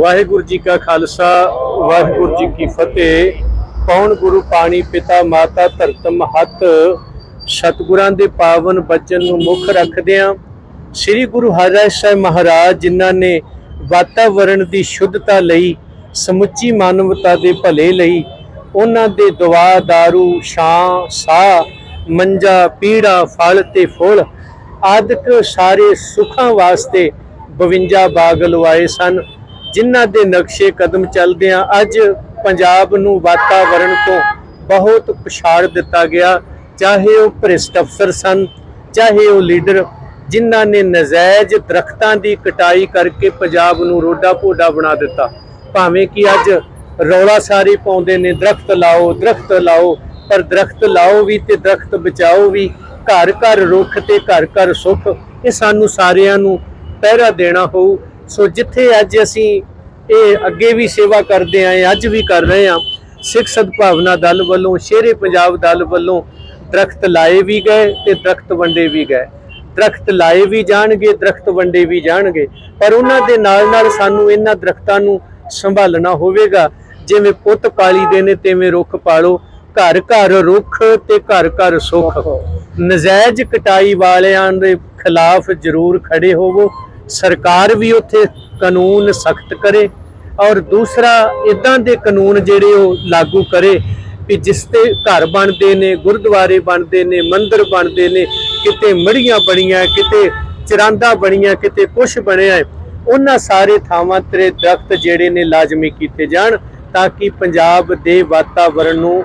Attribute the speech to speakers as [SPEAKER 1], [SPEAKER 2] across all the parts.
[SPEAKER 1] ਵਾਹਿਗੁਰੂ ਜੀ ਕਾ ਖਾਲਸਾ, ਵਾਹਿਗੁਰੂ ਜੀ ਕੀ ਫਤਿਹ। ਕੌਣ ਗੁਰੂ ਪਾਣੀ ਪਿਤਾ ਮਾਤਾ ਧਰਤ ਮਹੱਤ ਸਤਿਗੁਰਾਂ ਦੇ ਪਾਵਨ ਬਚਨ ਨੂੰ ਮੁੱਖ ਰੱਖਦਿਆਂ ਸ੍ਰੀ ਗੁਰੂ ਹਰਿਰਾਏ ਸਾਹਿਬ ਮਹਾਰਾਜ, ਜਿਨ੍ਹਾਂ ਨੇ ਵਾਤਾਵਰਣ ਦੀ ਸ਼ੁੱਧਤਾ ਲਈ, ਸਮੁੱਚੀ ਮਾਨਵਤਾ ਦੇ ਭਲੇ ਲਈ, ਉਹਨਾਂ ਦੇ ਦਵਾ दारू, ਛਾਂ, ਸਾਹ, ਮੰਜਾ, ਪੀੜਾ, ਫਲ ਤੇ ਫੁੱਲ ਆਦਿਕ ਸਾਰੇ ਸੁੱਖਾਂ ਵਾਸਤੇ 52 ਬਾਗ ਲਵਾਏ ਸਨ। ਜਿਨ੍ਹਾਂ ਦੇ ਨਕਸ਼ੇ ਕਦਮ ਚੱਲਦੇ ਚੱਲਦਿਆਂ ਅੱਜ ਪੰਜਾਬ ਨੂੰ ਵਾਤਾਵਰਣ ਤੋਂ ਬਹੁਤ ਪਛਾੜ ਦਿੱਤਾ ਗਿਆ। ਚਾਹੇ ਉਹ ਭ੍ਰਿਸ਼ਟ ਅਫਸਰ ਸਨ, ਚਾਹੇ ਉਹ ਲੀਡਰ, ਜਿਨ੍ਹਾਂ ਨੇ ਨਜਾਇਜ਼ ਦਰਖਤਾਂ ਦੀ ਕਟਾਈ ਕਰਕੇ ਪੰਜਾਬ ਨੂੰ ਰੋਡਾ ਪੋਡਾ ਬਣਾ ਦਿੱਤਾ। ਭਾਵੇਂ ਕਿ ਅੱਜ ਰੌਲਾ ਸਾਰੇ ਪਾਉਂਦੇ ਨੇ, ਦਰਖਤ ਲਾਓ ਦਰਖਤ ਲਾਓ, ਪਰ ਦਰਖਤ ਲਾਓ ਵੀ ਤੇ ਦਰਖਤ ਬਚਾਓ ਵੀ, ਘਰ ਘਰ ਰੁੱਖ ਤੇ ਘਰ ਘਰ ਸੁੱਖ, ਇਹ ਸਾਨੂੰ ਸਾਰਿਆਂ ਨੂੰ ਪਹਿਰਾ ਦੇਣਾ ਹੋਊ। ਸੋ ਜਿੱਥੇ ਅੱਜ ਅਸੀਂ ਇਹ ਅੱਗੇ ਵੀ ਸੇਵਾ ਕਰਦੇ ਆਏ ਅੱਜ ਵੀ ਕਰ ਰਹੇ ਹਾਂ, ਸਿੱਖ ਸਦਭਾਵਨਾ ਦਲ ਵੱਲੋਂ, ਸ਼ੇਰੇ ਪੰਜਾਬ ਦਲ ਵੱਲੋਂ ਦਰਖਤ ਲਾਏ ਵੀ ਗਏ ਤੇ ਦਰਖਤ ਵੰਡੇ ਵੀ ਗਏ। ਦਰਖਤ ਲਾਏ ਵੀ ਜਾਣਗੇ, ਦਰਖਤ ਵੰਡੇ ਵੀ ਜਾਣਗੇ, ਪਰ ਉਹਨਾਂ ਦੇ ਨਾਲ ਨਾਲ ਸਾਨੂੰ ਇਹਨਾਂ ਦਰਖਤਾਂ ਨੂੰ ਸੰਭਾਲਣਾ ਹੋਵੇਗਾ। ਜਿਵੇਂ ਪੁੱਤ ਪਾਲੀ ਦੇ ਨੇ, ਤਿਵੇਂ ਰੁੱਖ ਪਾਲੋ। ਘਰ ਘਰ ਰੁੱਖ ਤੇ ਘਰ ਘਰ ਸੁੱਖ। ਨਜਾਇਜ਼ ਕਟਾਈ ਵਾਲਿਆਂ ਦੇ ਖਿਲਾਫ ਜ਼ਰੂਰ ਖੜੇ ਹੋਵੋ। ਸਰਕਾਰ ਵੀ ਉੱਥੇ ਕਾਨੂੰਨ ਸਖਤ ਕਰੇ ਔਰ ਦੂਸਰਾ ਇਦਾਂ ਦੇ ਕਾਨੂੰਨ ਜਿਹੜੇ ਉਹ ਲਾਗੂ ਕਰੇ ਕਿ ਜਿਸ ਤੇ ਘਰ ਬਣਦੇ ਨੇ ਗੁਰਦੁਆਰੇ ਬਣਦੇ ਨੇ ਮੰਦਿਰ ਬਣਦੇ ਨੇ ਕਿਤੇ ਮੜੀਆਂ ਬਣੀਆਂ ਕਿਤੇ ਚਰਾਂਦਾ ਬਣੀਆਂ ਕਿਤੇ ਕੁਛ ਬਣਿਆ ਹੈ, ਉਹਨਾਂ ਸਾਰੇ ਥਾਵਾਂ ਤੇ ਦਰਖਤ ਜਿਹੜੇ ਨੇ ਲਾਜ਼ਮੀ ਕੀਤੇ ਜਾਣ ਤਾਂ ਕਿ ਪੰਜਾਬ ਦੇ ਵਾਤਾਵਰਣ ਨੂੰ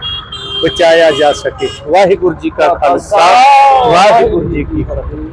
[SPEAKER 1] ਬਚਾਇਆ ਜਾ ਸਕੇ। ਵਾਹਿਗੁਰੂ ਜੀ ਕਾ ਖਾਲਸਾ ਵਾਹਿਗੁਰੂ ਜੀ ਕੀ ਫਤਿਹ।